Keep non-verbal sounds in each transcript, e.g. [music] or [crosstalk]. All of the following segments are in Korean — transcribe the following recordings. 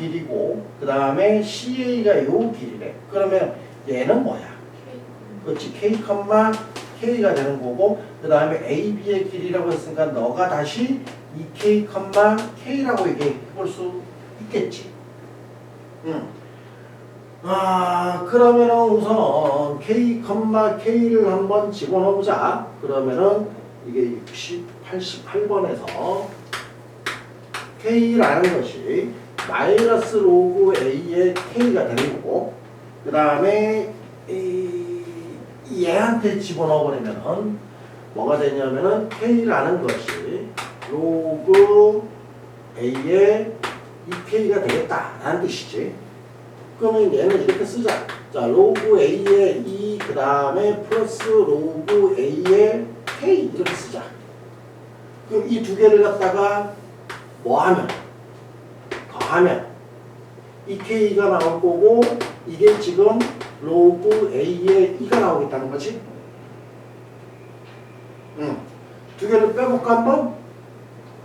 길이고 그 다음에 CA가 요 길이래. 그러면 얘는 뭐야? 그렇지 K, K가 되는 거고 그 다음에 AB의 길이라고 했으니까 너가 다시 2K, K라고 얘기해 볼 수 있겠지. 응. 아 그러면은 우선 K, K를 한번 집어넣어보자. 그러면은 이게 60, 88번에서 K라는 것이 마이너스 로그 A의 K가 되는 거고 그 다음에 얘한테 집어넣어버리면은 뭐가 되냐면은 K라는 것이 로그 A의 2K가 되겠다라는 뜻이지. 그러면 얘는 이렇게 쓰자. 자 로그 A의 2그 다음에 플러스 로그 A의 K 이렇게 쓰자. 그럼 이 두 개를 갖다가 뭐 하면 더 하면 이 K가 나올 거고 이게 지금 로그 A의 2가 나오겠다는 거지 응. 두 개를 빼볼까 한번?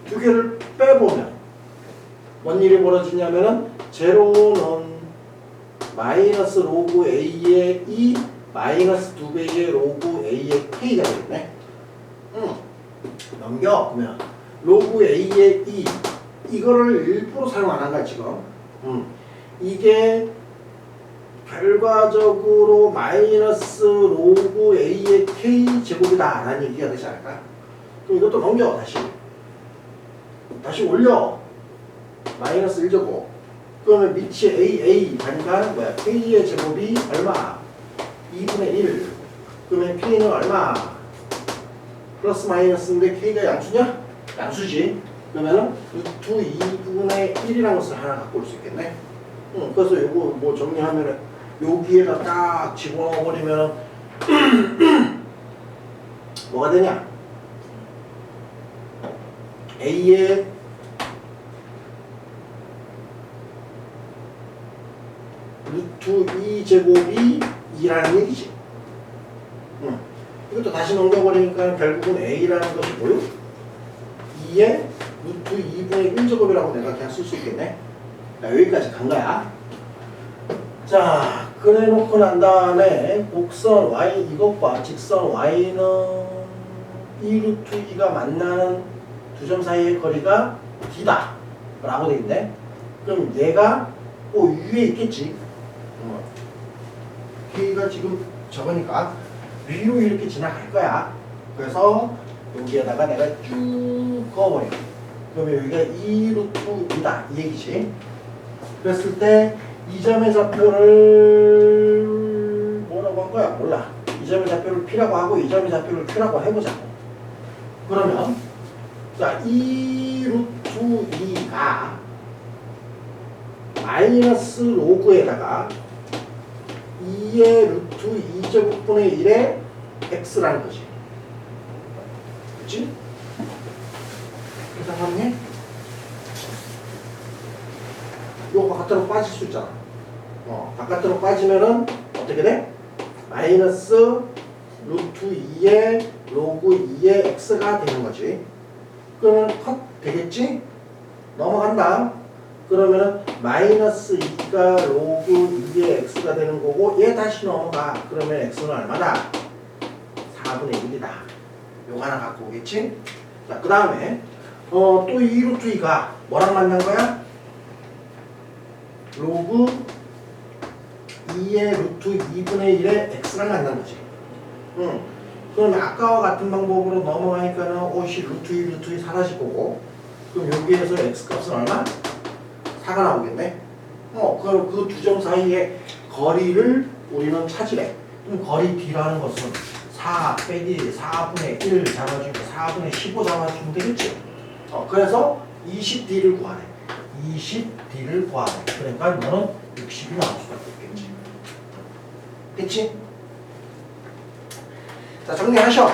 두 개를 빼보면 뭔 일이 벌어지냐면은 제로는 마이너스 로그 A의 2 마이너스 두 배의 로그 A의 K가 되겠네 응. 넘겨 그러면 로그 A의 2 이거를 일부러 사용 안 한 거야 지금. 음. 이게 결과적으로 마이너스 로그 A의 K 제곱이다 라는 얘기가 되지 않을까? 그럼 이것도 넘겨 다시. 다시 올려. 마이너스 1제곱. 그러면 밑이 A, A 하니까 뭐야? K의 제곱이 얼마? 2분의 1 그러면 K는 얼마? 플러스 마이너스인데 K가 양수냐? 양수지. 그러면은 루트 2분의 1이라는 것을 하나 갖고 올 수 있겠네. 응, 그래서 요거 뭐 정리하면은 여기에다 딱 집어넣어 버리면은 [clears throat] 뭐가 되냐? A의 루트 2제곱이 2라는 얘기지. 응. 이것도 다시 넘겨버리니까 결국은 A라는 것이 뭐요? 2의 루트 2분의 1제곱이라고 내가 그냥 쓸 수 있겠네. 자, 여기까지 간 거야. 자, 그래 놓고 난 다음에 곡선 Y 이것과 직선 Y는 2 루트 2가 만나는 두 점 사이의 거리가 D다. 라고 돼 있네. 그럼 얘가 뭐 위에 있겠지. 어. K가 지금 저거니까 위로 이렇게 지나갈 거야. 그래서 여기에다가 내가 쭉 그어버려. 그러면 여기가 2 루트 2다. 이 얘기지. 그랬을 때 이 점의 좌표를 뭐라고 한 거야? 몰라. 이 점의 좌표를 P라고 하고 이 점의 좌표를 Q라고 해보자고. 그러면 자, 2 루트 2가 마이너스 로그에다가 2의 루트 2제곱분의 1의 x라는 거지. 그치? 계산하니? 요거 바깥으로 빠질 수 있잖아. 어, 바깥으로 빠지면은 어떻게 돼? 마이너스 루트 2의 로그 2의 x가 되는 거지. 그러면 컷 되겠지? 넘어간다. 그러면은 마이너스 2가 로그 2의 x가 되는 거고 얘 다시 넘어가. 그러면 x는 얼마다? 4분의 1이다. 요거 하나 갖고 오겠지? 자, 그 다음에 어, 또 이 루트 2가 뭐랑 만난 거야? 로그 2의 루트 2분의 1의 x랑 만난 거지. 응. 그러면 아까와 같은 방법으로 넘어가니까는 옷이 루트 2, 루트 2 사라질 거고 그럼 여기에서 x 값은 얼마? 4가 나오겠네. 어, 그, 그두 점 사이의 거리를 우리는 찾으래. 그럼 거리 D라는 것은 4 빼기 4분의 1 잡아주고 4분의 15 잡아주면 되겠지. 어, 그래서 20D를 구하래. 20D를 구하래. 그러니까 너는 60이 나올 수밖에 없겠지. 됐지? 자, 정리하셔.